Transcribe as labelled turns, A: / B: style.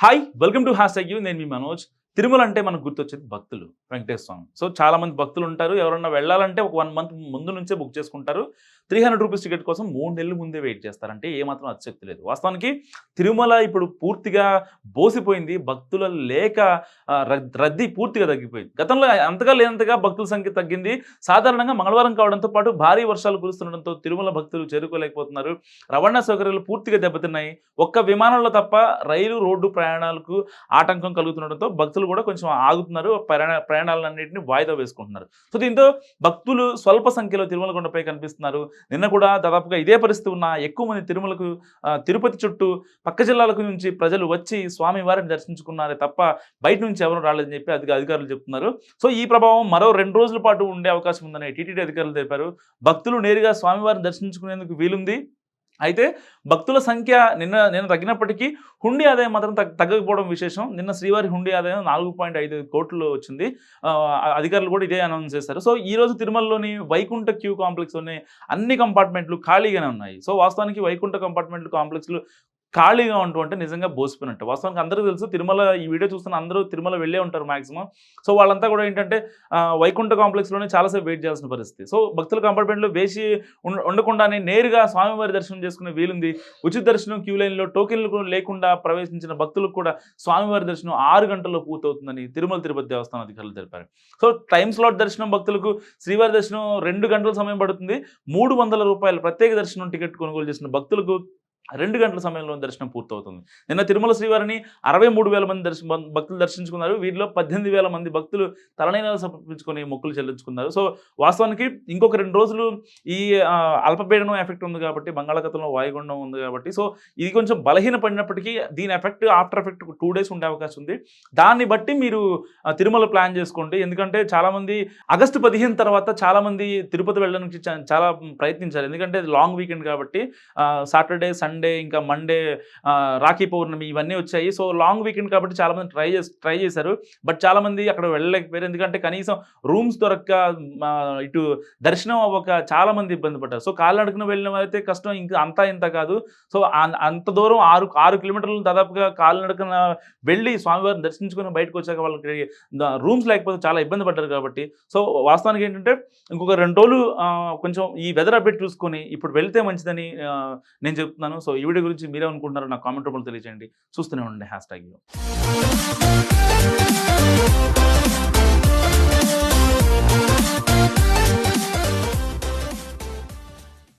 A: hi welcome to hash you నేను మీ మనోజ్ తిరుమల అంటే మనకు గుర్తొచ్చేది భక్తులు వెంకటేశ్వర స్వామి. సో చాలా మంది భక్తులు ఉంటారు. ఎవరన్నా వెళ్ళాలంటే ఒక వన్ మంత్ ముందు నుంచే బుక్ చేసుకుంటారు. త్రీ హండ్రెడ్ రూపీస్ టికెట్ కోసం మూడు నెలలు ముందే వెయిట్ చేస్తారంటే ఏమాత్రం అతిశక్తి లేదు. వాస్తవానికి తిరుమల ఇప్పుడు పూర్తిగా బోసిపోయింది. భక్తుల లేక రద్దీ పూర్తిగా తగ్గిపోయింది. గతంలో అంతగా లేనంతగా భక్తుల సంఖ్య తగ్గింది. సాధారణంగా మంగళవారం కావడంతో పాటు భారీ వర్షాలు కురుస్తుండడంతో తిరుమల భక్తులు చేరుకోలేకపోతున్నారు. రవాణా సౌకర్యాలు పూర్తిగా దెబ్బతిన్నాయి. ఒక్క విమానంలో తప్ప రైలు రోడ్డు ప్రయాణాలకు ఆటంకం కలుగుతుండడంతో భక్తులు కూడా కొంచెం ఆగుతున్నారు. ప్రయాణ ప్రయాణాలన్నింటినీ వాయిదా వేసుకుంటున్నారు. సో దీంతో భక్తులు స్వల్ప సంఖ్యలో తిరుమల కొండపై కనిపిస్తున్నారు. నిన్న కూడా దాదాపుగా ఇదే పరిస్థితి ఉన్న ఎక్కువ మంది తిరుమలకు తిరుపతి చుట్టూ పక్క జిల్లాలకు నుంచి ప్రజలు వచ్చి స్వామి వారిని దర్శించుకున్నారే తప్ప బయట నుంచి ఎవరు రాలేదని చెప్పి అది అధికారులు చెప్తున్నారు. సో ఈ ప్రభావం మరో రెండు రోజుల పాటు ఉండే అవకాశం ఉందని టీటీడీ అధికారులు తెలిపారు. భక్తులు నేరుగా స్వామివారిని దర్శించుకునేందుకు వీలుంది. అయితే భక్తుల సంఖ్య నిన్న నిన్న తగ్గినప్పటికీ హుండీ ఆదాయం మాత్రం తగ్గకపోవడం విశేషం. నిన్న శ్రీవారి హుండీ ఆదాయం నాలుగు పాయింట్ ఐదు కోట్లు వచ్చింది. అధికారులు కూడా ఇదే అనౌన్స్ చేశారు. సో ఈ రోజు తిరుమలలోని వైకుంఠ క్యూ కాంప్లెక్స్లోని అన్ని కంపార్ట్మెంట్లు ఖాళీగానే ఉన్నాయి. సో వాస్తవానికి వైకుంఠ కంపార్ట్మెంట్లు కాంప్లెక్స్లు ఖాళీగా ఉంటూ అంటే నిజంగా బోసిపోయినట్టు. వాస్తవానికి అందరూ తెలుసు తిరుమల ఈ వీడియో చూస్తున్న అందరూ తిరుమల వెళ్ళే ఉంటారు మాక్సిమం. సో వాళ్ళంతా కూడా ఏంటంటే వైకుంఠ కాంప్లెక్స్లోనే చాలాసేపు వెయిట్ చేయాల్సిన పరిస్థితి. సో భక్తుల కంపార్ట్మెంట్లో వేసి ఉండకుండానే నేరుగా స్వామివారి దర్శనం చేసుకునే వీలుంది. ఉచిత దర్శనం క్యూ లైన్లో టోకెన్లు లేకుండా ప్రవేశించిన భక్తులకు కూడా స్వామివారి దర్శనం ఆరు గంటల్లో పూర్తవుతుందని తిరుమల తిరుపతి దేవస్థానం అధికారులు తెలిపారు. సో టైం స్లాట్ దర్శనం భక్తులకు శ్రీవారి దర్శనం రెండు గంటల సమయం పడుతుంది. మూడు వందల రూపాయల ప్రత్యేక దర్శనం టికెట్ కొనుగోలు చేసిన భక్తులకు రెండు గంటల సమయంలో దర్శనం పూర్తవుతుంది. నిన్న తిరుమల శ్రీవారిని అరవై మూడు వేల మంది దర్శ భక్తులు దర్శించుకున్నారు. వీరిలో పద్దెనిమిది వేల మంది భక్తులు తలనైనాలు సమర్పించుకొని మొక్కులు చెల్లించుకున్నారు. సో వాస్తవానికి ఇంకొక రెండు రోజులు ఈ అల్పపీడనం ఎఫెక్ట్ ఉంది కాబట్టి బంగాళాఖాతంలో వాయుగుండం ఉంది కాబట్టి సో ఇది కొంచెం బలహీన పడినప్పటికీ దీని effect after effect two days ఉండే అవకాశం ఉంది. దాన్ని బట్టి మీరు తిరుమల ప్లాన్ చేసుకోండి. ఎందుకంటే చాలామంది ఆగస్టు పదిహేను తర్వాత చాలామంది తిరుపతి వెళ్ళడానికి చాలా ప్రయత్నించారు ఎందుకంటే లాంగ్ వీకెండ్ కాబట్టి సాటర్డే సండే ఇంకా మండే రాఖీ పౌర్ణమి ఇవన్నీ వచ్చాయి. సో లాంగ్ వీకెండ్ కాబట్టి చాలామంది ట్రై చేసి ట్రై చేశారు. బట్ చాలామంది అక్కడ వెళ్ళలేకపోయారు. ఎందుకంటే కనీసం రూమ్స్ దొరక్క ఇటు దర్శనం అవ్వక చాలామంది ఇబ్బంది పడ్డారు. సో కాలినడకన వెళ్ళిన అయితే కష్టం. ఇంకా అంతా ఇంత కాదు. సో అంత దూరం ఆరు ఆరు కిలోమీటర్లు దాదాపుగా కాలినడకన వెళ్ళి స్వామివారిని దర్శించుకుని బయటకు వచ్చాక వాళ్ళకి రూమ్స్ లేకపోతే చాలా ఇబ్బంది పడ్డారు కాబట్టి. సో వాస్తవానికి ఏంటంటే ఇంకొక రెండు రోజులు కొంచెం ఈ వెదర్ అప్డేట్ చూసుకొని ఇప్పుడు వెళ్తే మంచిదని నేను చెప్తున్నాను. సో ఈ వీడియో గురించి మీరే అనుకుంటున్నారో నా కామెంట్ రూపంలో తెలియజేయండి చూస్తూనే ఉండండి హ్యాష్ ట్యాగ్